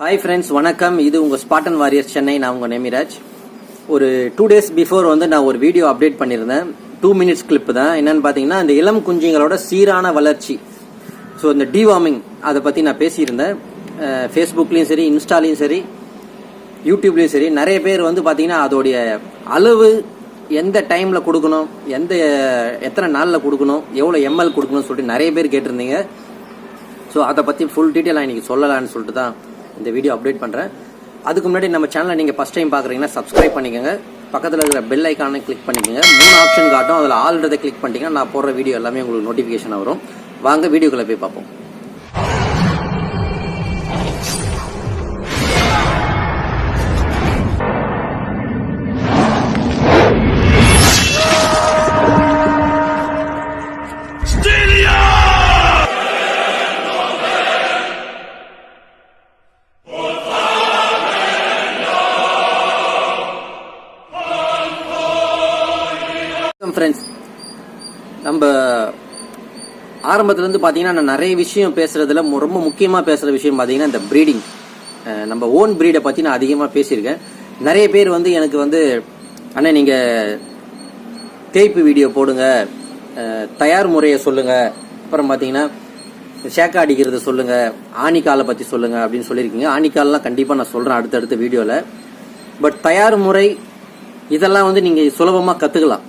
Hi friends வணக்கம். இது உங்கள் ஸ்பாட்டன் வாரியர் சென்னை. நான் உங்கள் நேமிராஜ். ஒரு டூ டேஸ் பிஃபோர் வந்து நான் ஒரு வீடியோ அப்டேட் பண்ணியிருந்தேன். டூ மினிட்ஸ் கிளிப் தான். என்னன்னு பார்த்தீங்கன்னா இந்த இளம் குஞ்சுங்களோட சீரான வளர்ச்சி. ஸோ இந்த டிவார்மிங் அதை பற்றி நான் பேசியிருந்தேன். ஃபேஸ்புக்லேயும் சரி இன்ஸ்டாலையும் சரி யூடியூப்லேயும் சரி நிறைய பேர் வந்து பார்த்தீங்கன்னா அதோடைய அளவு எந்த டைமில் கொடுக்கணும் எந்த எத்தனை நாளில் கொடுக்கணும் எவ்வளோ எம்எல் கொடுக்கணும்னு சொல்லிட்டு நிறைய பேர் கேட்டிருந்தீங்க. ஸோ அதை பற்றி ஃபுல் டீட்டெயிலாக இன்றைக்கி சொல்லலான்னு சொல்லிட்டு தான் இந்த வீடியோ அப்டேட் பண்ணுறேன் அதுக்கு முன்னாடி நம்ம சேனலை நீங்கள் ஃபஸ்ட் டைம் பார்க்குறீங்கன்னா சப்ஸ்கிரைப் பண்ணிக்கோங்க. பக்கத்தில் இருக்கிற பெல் ஐக்கானை கிளிக் பண்ணிக்கோங்க. மூணு ஆப்ஷன் காட்டும். அதில் ஆல்ரெடி கிளிக் பண்ணிட்டீங்கன்னா நான் போடுற வீடியோ எல்லாமே உங்களுக்கு நோட்டிஃபிகேஷன் வரும். வாங்க வீடியோக்குள்ளே போய் பார்ப்போம். ஃப்ரெண்ட்ஸ் நம்ம ஆரம்பத்துலேருந்து பார்த்தீங்கன்னா நான் நிறைய விஷயம் பேசுகிறதுல ரொம்ப முக்கியமாக பேசுகிற விஷயம் பார்த்தீங்கன்னா இந்த ப்ரீடிங் நம்ம ஓன் ப்ரீடை பற்றி நான் அதிகமாக பேசியிருக்கேன். நிறைய பேர் வந்து எனக்கு வந்து அண்ணா நீங்கள் தேய்ப்பு வீடியோ போடுங்க. தயார் முறையை சொல்லுங்கள் அப்புறம் பார்த்தீங்கன்னா ஷேக்கா அடிக்கிறத சொல்லுங்கள் ஆணிக்காலை பற்றி சொல்லுங்கள் அப்படின்னு சொல்லியிருக்கீங்க. ஆணிக்கால்லாம் கண்டிப்பாக நான் சொல்கிறேன் அடுத்தடுத்த வீடியோவில் பட் தயார் முறை இதெல்லாம் வந்து நீங்கள் சுலபமாக கற்றுக்கலாம்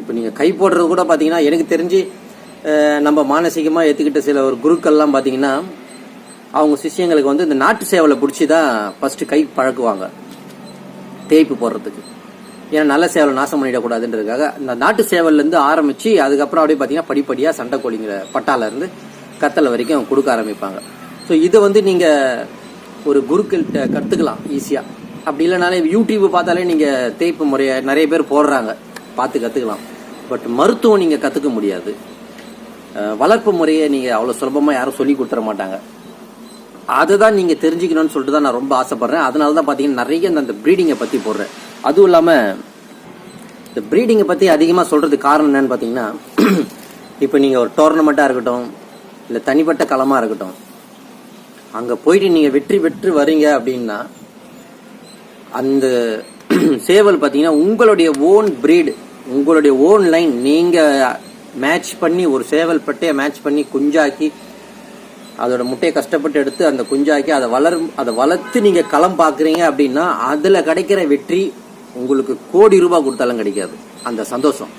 இப்போ நீங்கள் கை போடுறது கூட பார்த்தீங்கன்னா எனக்கு தெரிஞ்சு நம்ம மானசீகமாக ஏற்றுக்கிட்ட சில ஒரு குருக்கள்லாம் பார்த்தீங்கன்னா அவங்க சிஷ்யங்களுக்கு வந்து இந்த நாட்டு சேவலை பிடிச்சி தான் ஃபஸ்ட்டு கை பழக்குவாங்க. தேய்ப்பு போடுறதுக்கு. ஏன்னா நல்ல சேவலை நாசம் பண்ணிடக்கூடாதுன்றதுக்காக இந்த நாட்டு சேவல்லேருந்து ஆரம்பித்து அதுக்கப்புறம் அப்படியே பார்த்தீங்கன்னா படிப்படியாக சண்டை கோழிங்கிற பட்டாலேருந்து கத்தலை வரைக்கும் கொடுக்க ஆரம்பிப்பாங்க. ஸோ இதை வந்து நீங்கள் ஒரு குருக்கள்கிட்ட கற்றுக்கலாம் ஈஸியாக அப்படி இல்லைனாலே யூடியூப் பார்த்தாலே நீங்கள் தேய்ப்பு முறையை நிறைய பேர் போடுறாங்க. பார்த்து கற்றுக்கலாம் பட் மருத்துவம் நீங்கள் கற்றுக்க முடியாது. வளர்ப்பு முறையை நீங்கள் அவ்வளோ சுலபமாக யாரும் சொல்லி கொடுத்துட மாட்டாங்க. அதுதான் நீங்கள் தெரிஞ்சுக்கணும்னு சொல்லிட்டு தான் நான் ரொம்ப ஆசைப்படுறேன். அதனால தான் பார்த்தீங்கன்னா நிறைய இந்த ப்ரீடிங்கை பற்றி போடுறேன். அதுவும் இல்லாமல் இந்த ப்ரீடிங்கை பற்றி அதிகமாக சொல்கிறதுக்கு காரணம் என்னன்னு பார்த்தீங்கன்னா இப்போ நீங்கள் ஒரு டோர்னமெண்ட்டாக இருக்கட்டும் இல்லை தனிப்பட்ட களமாக இருக்கட்டும் அங்கே போயிட்டு நீங்கள் வெற்றி பெற்று வரீங்க அப்படின்னா அந்த சேவல் பார்த்தீங்கன்னா உங்களுடைய ஓன் பிரீடு உங்களுடைய ஓன் லைன் நீங்க மேட்ச் பண்ணி ஒரு சேவல் பட்டையை மேட்ச் பண்ணி குஞ்சாக்கி அதோட முட்டையை கஷ்டப்பட்டு எடுத்து அந்த குஞ்சாக்கி அதை வளரும் அதை வளர்த்து நீங்க களம் பார்க்குறீங்க அப்படின்னா அதில் கிடைக்கிற வெற்றி உங்களுக்கு கோடி ரூபாய் கொடுத்தாலும் கிடைக்காது. அந்த சந்தோஷம்.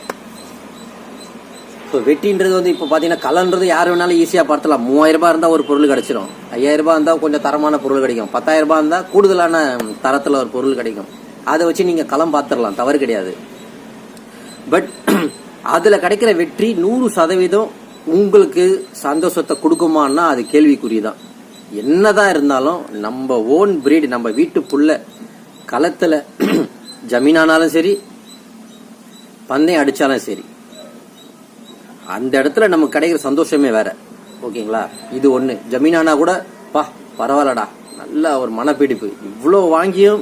ஸோ வெட்டின்றது வந்து இப்போ பார்த்தீங்கன்னா கலன்றது யார் வேணாலும் ஈஸியாக பார்த்துலாம். மூவாயிரம் ரூபாய் இருந்தால் ஒரு பொருள் கிடச்சிரும். ஐயாயிரம் ரூபாய் இருந்தால் கொஞ்சம் தரமான பொருள் கிடைக்கும். பத்தாயிரம் ரூபாய் இருந்தால் கூடுதலான தரத்தில் ஒரு பொருள் கிடைக்கும். அதை வச்சு நீங்கள் களம் பார்த்துடலாம். தவறு கிடையாது. பட் அதில் கிடைக்கிற வெற்றி நூறு சதவீதம் உங்களுக்கு சந்தோஷத்தை கொடுக்குமான்னா அது கேள்விக்குறி தான் என்னதான் இருந்தாலும் நம்ம ஓன் பிரீடு நம்ம வீட்டுக்குள்ள களத்தில் ஜமீனானாலும் சரி பந்தயம் அடித்தாலும் சரி அந்த இடத்துல நமக்கு கிடைக்கிற சந்தோஷமே வேற. ஓகேங்களா? இது ஒன்று ஜமீனானா கூட பா பரவாயில்லடா. நல்ல ஒரு மனப்பிடிப்பு. இவ்வளோ வாங்கியும்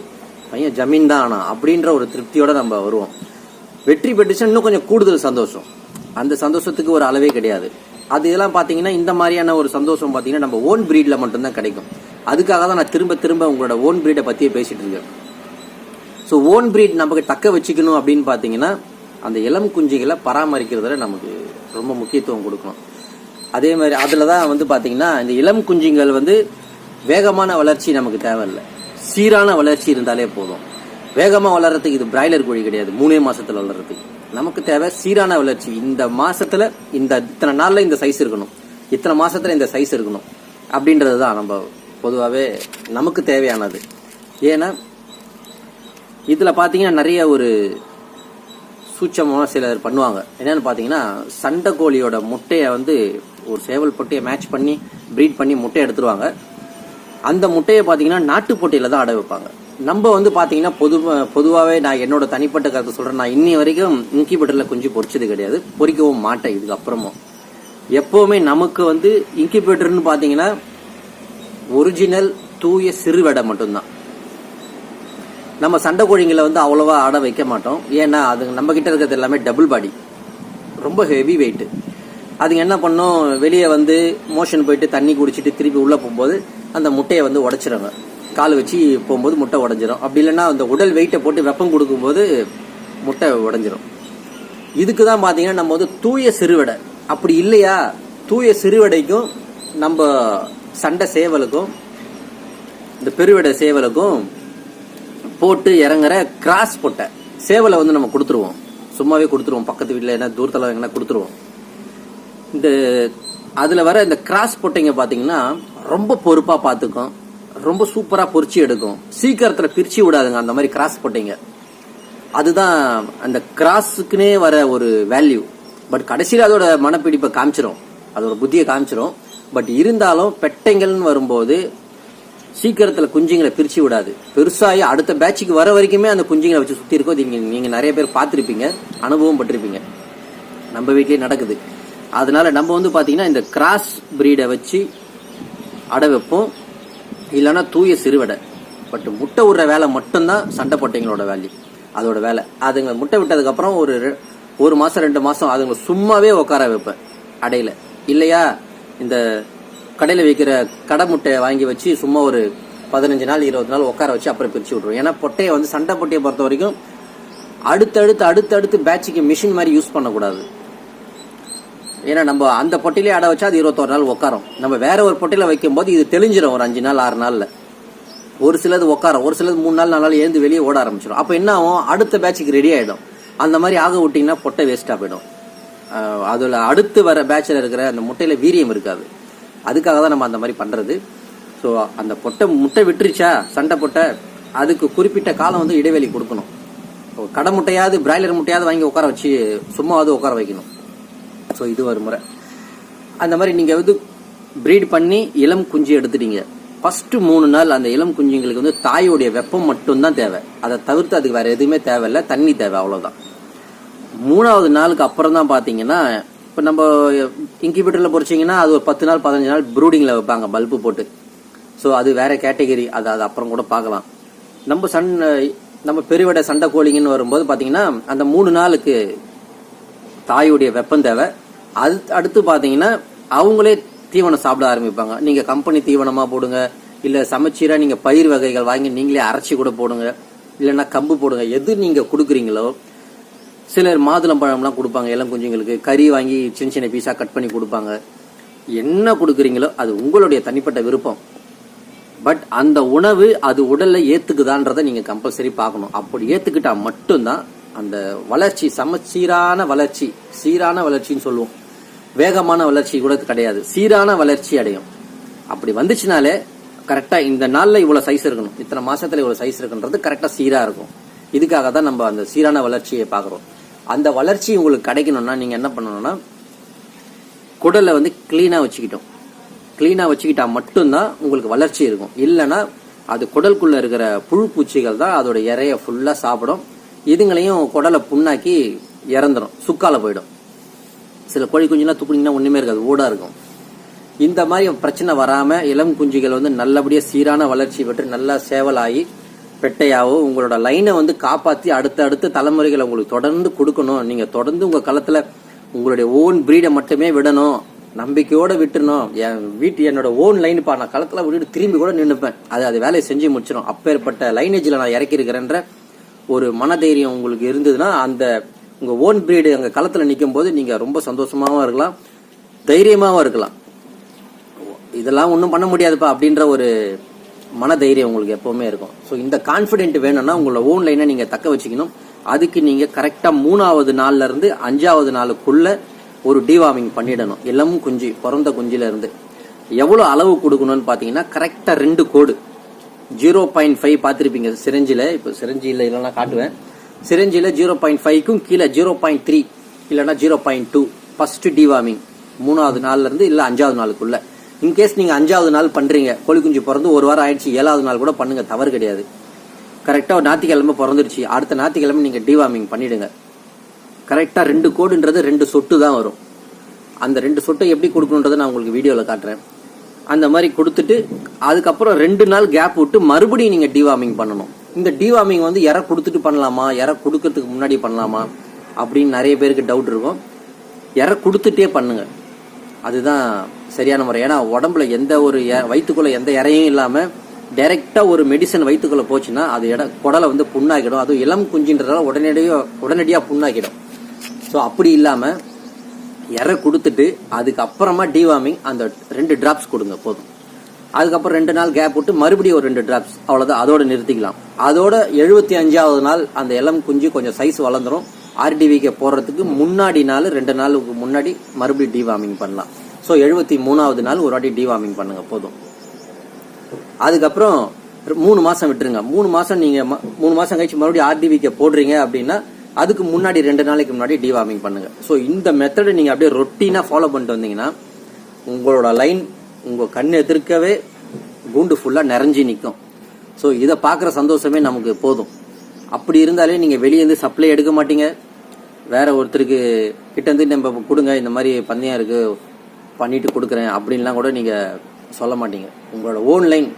பையன் ஜமீன் தான் ஆனா அப்படின்ற ஒரு திருப்தியோட நம்ம வருவோம். வெற்றி பெற்றுச்சுன்னா இன்னும் கொஞ்சம் கூடுதல் சந்தோஷம். அந்த சந்தோஷத்துக்கு ஒரு அளவே கிடையாது. அது இதெல்லாம் பார்த்தீங்கன்னா இந்த மாதிரியான ஒரு சந்தோஷம் பார்த்தீங்கன்னா நம்ம ஓன் ப்ரீடில் மட்டும்தான் கிடைக்கும். அதுக்காக தான் நான் திரும்ப திரும்ப உங்களோட ஓன் பிரீடை பற்றியே பேசிகிட்டு இருக்கேன். ஸோ ஓன் பிரீட் நமக்கு தக்க வச்சுக்கணும் அப்படின்னு பார்த்தீங்கன்னா அந்த இளம் குஞ்சுகளை பராமரிக்கிறதுல நமக்கு ரொம்ப முக்கியத்துவம் கொடுக்கணும். அதே மாதிரி அதில் தான் வந்து பார்த்தீங்கன்னா இந்த இளம் குஞ்சுங்கள் வந்து வேகமான வளர்ச்சி நமக்கு தேவையில்லை. சீரான வளர்ச்சி இருந்தாலே போதும். வேகமாக வளர்றதுக்கு இது பிராய்லர் கோழி கிடையாது. மூணே மாசத்துல வளர்றதுக்கு. நமக்கு தேவை சீரான வளர்ச்சி. இந்த மாசத்துல இந்த இத்தனை நாள்ல இந்த சைஸ் இருக்கணும். இத்தனை மாசத்துல இந்த சைஸ் இருக்கணும். அப்படின்றது தான் நம்ம பொதுவாகவே நமக்கு தேவையானது. ஏன்னா இதில் பார்த்தீங்கன்னா நிறைய ஒரு சூட்சமாக சிலர் பண்ணுவாங்க. என்னென்னு பார்த்தீங்கன்னா சண்டை கோழியோட முட்டையை வந்து ஒரு சேவல் பொட்டையை மேட்ச் பண்ணி ப்ரீட் பண்ணி முட்டையை எடுத்துருவாங்க. அந்த முட்டையை பார்த்தீங்கன்னா நாட்டு போட்டியில் தான் அடை வைப்பாங்க. நம்ம வந்து பாத்தீங்கன்னா பொது பொதுவாகவே நான் என்னோட தனிப்பட்ட கருத்து சொல்றேன். நான் இன்னி வரைக்கும் இன்கிபேட்டர்ல குஞ்சு பொரிச்சது கிடையாது. பொரிக்கவும் மாட்டேன் இதுக்கு அப்புறமும் எப்பவுமே நமக்கு வந்து இன்கியூபேட்டர்னு பாத்தீங்கன்னா ஒரிஜினல் தூய சிறுவடை மட்டும்தான். நம்ம சண்டை கோழிங்களை வந்து அவ்வளவா ஆட வைக்க மாட்டோம். ஏன்னா அது நம்ம கிட்ட இருக்கிறது எல்லாமே டபுள் பாடி ரொம்ப ஹெவி வெயிட் அதுங்க என்ன பண்ணும்? வெளியே வந்து மோஷன் போயிட்டு தண்ணி குடிச்சிட்டு திருப்பி உள்ளே போகும்போது அந்த முட்டையை வந்து உடைச்சிருங்க கால் வச்சு போகும்போது முட்டை உடஞ்சிரும். அப்படி இல்லைன்னா அந்த உடல் வெயிட்டை போட்டு வெப்பம் கொடுக்கும்போது முட்டை உடஞ்சிரும். இதுக்கு தான் பார்த்தீங்கன்னா நம்ம வந்து தூய சிறுவடை. அப்படி இல்லையா? தூய சிறுவடைக்கும் நம்ம சண்டை சேவலுக்கும் இந்த பெருவடை சேவலுக்கும் போட்டு இறங்குற கிராஸ் பொட்டை. சேவலை வந்து நம்ம கொடுத்துருவோம். சும்மாவே கொடுத்துருவோம். பக்கத்து வீட்டில் என்ன தூரத்தில் எங்கன்னா கொடுத்துருவோம். இந்த அதில் வர இந்த கிராஸ் பொட்டைங்க பார்த்தீங்கன்னா ரொம்ப பொறுப்பாக பார்த்துக்கும் ரொம்ப சூப்பராக பொறிச்சு எடுக்கும். சீக்கிரத்தில் பிரிச்சு விடாதுங்க அந்த மாதிரி கிராஸ் போட்டீங்க. அதுதான் அந்த கிராஸுக்குனே வர ஒரு வேல்யூ பட் கடைசியில் அதோட மனப்பிடிப்பை காமிச்சிரும். அதோட புத்தியை காமிச்சிரும். பட் இருந்தாலும் பெட்டைங்கள்னு வரும்போது சீக்கிரத்தில் குஞ்சுங்களை பிரித்து விடாது. பெருசாகி அடுத்த பேட்சுக்கு வர வரைக்குமே அந்த குஞ்சுங்களை வச்சு சுற்றி இருக்கோ நீங்கள் நீங்கள் நிறைய பேர் பார்த்துருப்பீங்க. அனுபவம் பட்டிருப்பீங்க. நம்ம வீட்லேயே நடக்குது. அதனால நம்ம வந்து பார்த்தீங்கன்னா இந்த கிராஸ் பிரீடை வச்சு அடை வைப்போம். இல்லைன்னா தூய சிறுவடை. பட் முட்டை விடுற வேலை மட்டும்தான் சண்டை பொட்டைங்களோட வேல்யூ அதோட வேலை. அதுங்க முட்டை விட்டதுக்கப்புறம் ஒரு ரெ- ஒரு மாதம் ரெண்டு மாதம் அதுங்க சும்மாவே உட்கார வைப்பேன். அடையில். இல்லையா? இந்த கடையில் வைக்கிற கடை முட்டையை வாங்கி வச்சு சும்மா ஒரு பதினஞ்சு நாள் இருபது நாள் உட்கார வச்சு அப்புறம் பிரிச்சு விட்ருவோம் ஏன்னா பொட்டையை வந்து சண்டை பொட்டையை பொறுத்த வரைக்கும் அடுத்தடுத்து அடுத்தடுத்து பேட்சுக்கு மிஷின் மாதிரி யூஸ் பண்ணக்கூடாது. ஏன்னா நம்ம அந்த பொட்டிலே அடை வச்சா அது இருபத்தோரு நாள் உட்காரும் நம்ம வேற ஒரு பொட்டியில் வைக்கும்போது இது தெளிஞ்சிடும் ஒரு அஞ்சு நாள் ஆறு நாளில். ஒரு சிலது உட்காரும் ஒரு சிலது மூணு நாள் நாலு நாள் எழுந்து வெளியே ஓட ஆரம்பிச்சிடும் அப்போ என்ன ஆகும்? அடுத்த பேட்சுக்கு ரெடி ஆகிடும் அந்த மாதிரி ஆக விட்டிங்கன்னா பொட்டை வேஸ்ட்டாக போயிடும். அதில் அடுத்து வர பேட்சில் இருக்கிற அந்த முட்டையில் வீரியம் இருக்காது. அதுக்காக தான் நம்ம அந்த மாதிரி பண்ணுறது ஸோ அந்த பொட்டை முட்டை விட்டுருச்சா? சண்டை பொட்டை அதுக்கு குறிப்பிட்ட காலம் வந்து இடைவெளி கொடுக்கணும். கடை முட்டையாவது பிராய்லர் முட்டையாவது வாங்கி உட்கார வச்சு சும்மாவது உட்கார வைக்கணும். ஸோ இது ஒரு முறை. அந்த மாதிரி நீங்கள் வந்து ப்ரீட் பண்ணி இளம் குஞ்சு எடுத்துட்டீங்க. ஃபஸ்ட்டு மூணு நாள் அந்த இளம் குஞ்சுங்களுக்கு வந்து தாயோடைய வெப்பம் மட்டும்தான் தேவை. அதை தவிர்த்து அதுக்கு வேற எதுவுமே தேவையில்லை. தண்ணி தேவை அவ்வளோதான் மூணாவது நாளுக்கு அப்புறம் தான் பார்த்தீங்கன்னா இப்போ நம்ம இன்குபேட்டரில் பொறிச்சிங்கன்னா அது ஒரு பத்து நாள் பதினஞ்சு நாள் ப்ரூடிங்கில் வைப்பாங்க பல்பு போட்டு. ஸோ அது வேற கேட்டகரி அது அது அப்புறம் கூட பார்க்கலாம். நம்ம சன் நம்ம பெருவடை சண்டை கோழிங்கன்னு வரும்போது பார்த்தீங்கன்னா அந்த மூணு நாளுக்கு தாயுடைய வெப்பம் தேவை. அது அடுத்து பார்த்தீங்கன்னா அவங்களே தீவனம் சாப்பிட ஆரம்பிப்பாங்க. நீங்கள் கம்பெனி தீவனமாக போடுங்க இல்லை சமைச்சீராக நீங்கள் பயிர் வகைகள் வாங்கி நீங்களே அரைச்சி கூட போடுங்க இல்லைன்னா கம்பு போடுங்க எது நீங்கள் கொடுக்குறீங்களோ சிலர் மாதுளம் பழம்லாம் கொடுப்பாங்க இளம் குஞ்சுங்களுக்கு கறி வாங்கி சின்ன சின்ன பீஸாக கட் பண்ணி கொடுப்பாங்க. என்ன கொடுக்குறீங்களோ அது உங்களுடைய தனிப்பட்ட விருப்பம். பட் அந்த உணவு அது உடலில் ஏற்றுக்குதான்றதை நீங்கள் கம்பல்சரி பார்க்கணும். அப்படி ஏற்றுக்கிட்டால் மட்டும்தான் அந்த வளர்ச்சி சமச்சீரான வளர்ச்சி சீரான வளர்ச்சின்னு சொல்லுவோம். வேகமான வளர்ச்சி கூட கிடையாது. சீரான வளர்ச்சி அடையும். அப்படி வந்துச்சுனாலே கரெக்டா இந்த நாள்ல இவ்வளவு சைஸ் இருக்கணும். இத்தனை மாசத்துல இவ்வளவு சைஸ் இருக்குன்றது கரெக்டா சீரா இருக்கும். இதுக்காக தான் நம்ம அந்த சீரான வளர்ச்சியை பார்க்குறோம். அந்த வளர்ச்சி உங்களுக்கு கிடைக்கணும்னா நீங்க என்ன பண்ணணும்னா குடலை வந்து கிளீனா வச்சுக்கிட்டோம். கிளீனா வச்சுக்கிட்டா மட்டும்தான் உங்களுக்கு வளர்ச்சி இருக்கும். இல்லைன்னா அது குடலுக்குள்ளே இருக்கிற புழு பூச்சிகள் தான் அதோட இறைய ஃபுல்லா சாப்பிடும். இதுங்களையும் குடலை புண்ணாக்கி இறந்துடும் சுக்கால போயிடும். சில கோழி குஞ்சுலாம் துப்புனீங்கன்னா ஒன்றுமே இருக்காது ஓடாக இருக்கும். இந்த மாதிரி பிரச்சனை வராமல் இளம் குஞ்சுகள் வந்து நல்லபடியாக சீரான வளர்ச்சி பெற்று நல்லா சேவலாகி பெட்டையாவோ உங்களோட லைனை வந்து காப்பாற்றி அடுத்த அடுத்த தலைமுறைகளை உங்களுக்கு தொடர்ந்து கொடுக்கணும். நீங்கள் தொடர்ந்து உங்கள் களத்தில் உங்களுடைய ஓன் பிரீடை மட்டுமே விடணும். நம்பிக்கையோடு விட்டுறணும். என் வீட்டு என்னோட ஓன் லைன் பா நான் களத்தில் விட்டுட்டு திரும்பி கூட நின்றுப்பேன் அது அது வேலையை செஞ்சு முடிச்சிடும் அப்பேற்பட்ட லைனேஜில் நான் இறக்கி இருக்கிறேன்ற ஒரு மனதைரியம் உங்களுக்கு இருந்ததுன்னா அந்த உங்கள் ஓன் பிரீடு அங்கே களத்தில் நிற்கும் போது நீங்கள் ரொம்ப சந்தோஷமாகவும் இருக்கலாம் தைரியமாகவும் இருக்கலாம். இதெல்லாம் ஒன்றும் பண்ண முடியாதுப்பா அப்படின்ற ஒரு மனதைரியம் உங்களுக்கு எப்போவுமே இருக்கும். ஸோ இந்த கான்ஃபிடென்ட் வேணும்னா உங்களோட ஓன் லைனை நீங்கள் தக்க வச்சுக்கணும். அதுக்கு நீங்கள் கரெக்டாக மூணாவது நாள்லேருந்து அஞ்சாவது நாளுக்குள்ளே ஒரு டிவார்மிங் பண்ணிடணும். இளம் குஞ்சு பிறந்த குஞ்சிலேருந்து எவ்வளோ அளவு கொடுக்கணும்னு பார்த்தீங்கன்னா கரெக்டாக ரெண்டு கோடு. ஜீரோ பாயிண்ட் ஃபைவ் பார்த்துருப்பீங்க சிரஞ்சியில் இப்போ சிரஞ்சியில் இல்லைன்னா காட்டுவேன். சிரஞ்சியில் ஜீரோ பாயிண்ட் ஃபைவ்க்கும் கீழே ஜீரோ பாயிண்ட் த்ரீ இல்லைன்னா zero point two first deworming மூணாவது நாள்லேருந்து இல்லை அஞ்சாவது நாளுக்குள்ள. இன்கேஸ் நீங்கள் அஞ்சாவது நாள் பண்ணுறீங்க கோழி குஞ்சு பிறந்து ஒரு வாரம் ஆயிடுச்சு ஏழாவது நாள் கூட பண்ணுங்கள் தவறு கிடையாது. கரெக்டாக ஒரு ஞாயிற்றுக்கிழமை பிறந்துருச்சு அடுத்த ஞாயிற்றுக்கிழமை நீங்கள் டிவார்மிங் பண்ணிவிடுங்க கரெக்டாக ரெண்டு கோடுன்றது ரெண்டு சொட்டு தான் வரும். அந்த ரெண்டு சொட்டை எப்படி கொடுக்கணுன்றதை நான் உங்களுக்கு வீடியோவில் காட்டுறேன். அந்த மாதிரி கொடுத்துட்டு அதுக்கப்புறம் ரெண்டு நாள் கேப் விட்டு மறுபடியும் நீங்கள் டிவார்மிங் பண்ணணும். இந்த டிவார்மிங் வந்து இற கொடுத்துட்டு பண்ணலாமா? இற கொடுக்கறதுக்கு முன்னாடி பண்ணலாமா? அப்படின்னு நிறைய பேருக்கு டவுட் இருக்கும். இற கொடுத்துட்டே பண்ணுங்க. அதுதான் சரியான முறை. ஏன்னா உடம்புல எந்த ஒரு எ- எந்த இறையும் இல்லாமல் டைரெக்டாக ஒரு மெடிசன் வயிற்றுக்குள்ள போச்சுன்னா அது இட குடலை வந்து புண்ணாக்கிடும். அதுவும் இளம் குஞ்சுன்றதால உடனடியாக உடனடியாக புண்ணாக்கிடும். ஸோ அப்படி இல்லாமல் இற கொடுத்துட்டு அதுக்கப்புறமா டிவார்மிங் அந்த ரெண்டு டிராப்ஸ் கொடுங்க போதும். அதுக்கப்புறம் ரெண்டு நாள் கேப் விட்டு மறுபடியும் ஒரு ரெண்டு டிராப்ஸ் அவ்வளோதான் அதோட நிறுத்திக்கலாம். அதோட எழுபத்தி அஞ்சாவது நாள் அந்த இளம் குஞ்சு கொஞ்சம் சைஸ் வளர்ந்துரும். ஆர்டிவிக்கு போடுறதுக்கு முன்னாடி நாள் ரெண்டு நாளுக்கு முன்னாடி மறுபடியும் டிவார்மிங் பண்ணலாம். ஸோ எழுபத்தி மூணாவது நாள் ஒரு வாட்டி டிவார்மிங் பண்ணுங்க போதும். அதுக்கப்புறம் மூணு மாதம் விட்டுருங்க. மூணு மாதம் நீங்கள் மூணு மாதம் கழிச்சு மறுபடியும் ஆர்டிவிக்கு போடுறீங்க அப்படின்னா அதுக்கு முன்னாடி ரெண்டு நாளைக்கு முன்னாடி டிவார்மிங் பண்ணுங்க. ஸோ இந்த மெத்தடை நீங்கள் அப்படியே ரொட்டீனாக ஃபாலோ பண்ணிட்டு வந்தீங்கன்னா உங்களோட லைன் உங்கள் கண் எதிர்க்கவே கூண்டு ஃபுல்லாக நிறைஞ்சு நிற்கும் ஸோ இதை பார்க்குற சந்தோஷமே நமக்கு போதும். அப்படி இருந்தாலே நீங்கள் வெளியே இருந்து சப்ளை எடுக்க மாட்டீங்க. வேற ஒருத்தருக்கு கிட்ட இருந்து நம்ம கொடுங்க இந்த மாதிரி பந்தயம் இருக்கு பண்ணிட்டு கொடுக்குறேன் அப்படின்லாம் கூட நீங்கள் சொல்ல மாட்டீங்க. உங்களோட ஓன் லைன்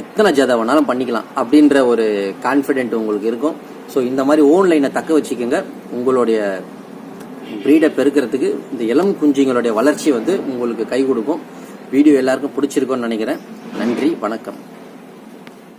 எத்தனை ஜதை வேணாலும் பண்ணிக்கலாம் அப்படின்ற ஒரு கான்ஃபிடென்ட் உங்களுக்கு இருக்கும். ஸோ இந்த மாதிரி ஓன்லைனை தக்க வச்சுக்கோங்க. உங்களுடைய ப்ரீடை பெருக்கிறதுக்கு இந்த இளம் குஞ்சுங்களுடைய வளர்ச்சி வந்து உங்களுக்கு கை கொடுக்கும். வீடியோ எல்லாருக்கும் பிடிச்சிருக்கோன்னு நினைக்கிறேன். நன்றி வணக்கம்.